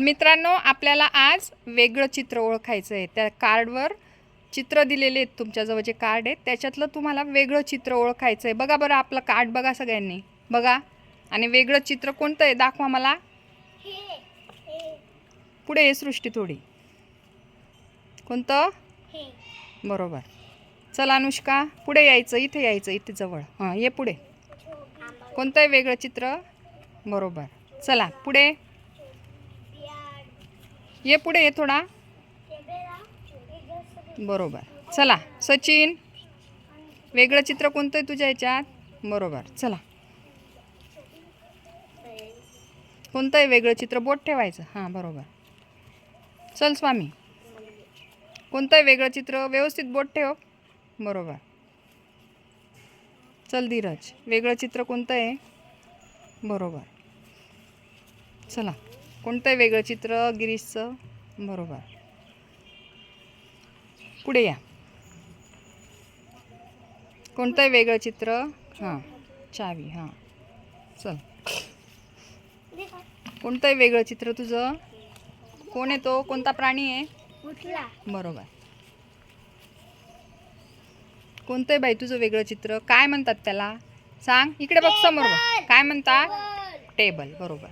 मित्रांनो आपल्याला आज वेगळं चित्र ओळखायचं आहे. त्या कार्डवर चित्र दिलेले आहेत तुमच्याजवळ जे कार्ड आहेत त्याच्यातलं तुम्हाला वेगळं चित्र ओळखायचं आहे. बघा बरं आपलं कार्ड बघा सगळ्यांनी. बघा. आणि वेगळं चित्र कोणतं आहे? दाखवा मला. पुढे ये सृष्टी थोडी. कोणतं? बरोबर. चला अनुष्का पुढे यायचं इथे यायचं इथे जवळ. हां ये पुढे. कोणतं आहे वेगळं चित्र? बरोबर. चला पुढे. ये पुढे ये थोडा. बरोबर. चला. सचिन वेगळं चित्र कोणतं आहे तुझ्या ह्याच्यात? बरोबर. चला. कोणतं आहे वेगळं चित्र? बोट ठेवायचं. हां बरोबर. चल स्वामी. कोणतं आहे वेगळं चित्र? व्यवस्थित बोट ठेव. बरोबर. चल धीरज. वेगळं चित्र कोणतं आहे बरोबर. चला. कोणतं वेगळं चित्र गिरीशचं? बरोबर. पुढे या. कोणतं वेगळं चित्र? हां चावी हां. चल. कोणतं वेगळं चित्र तुझं? कोण आहे तो? कोणता प्राणी आहे? बरोबर. कोणतं आहे बाई तुझं वेगळं चित्र? काय म्हणतात त्याला? सांग. इकडे बघ समोर बघ. काय म्हणतात टेबल बरोबर.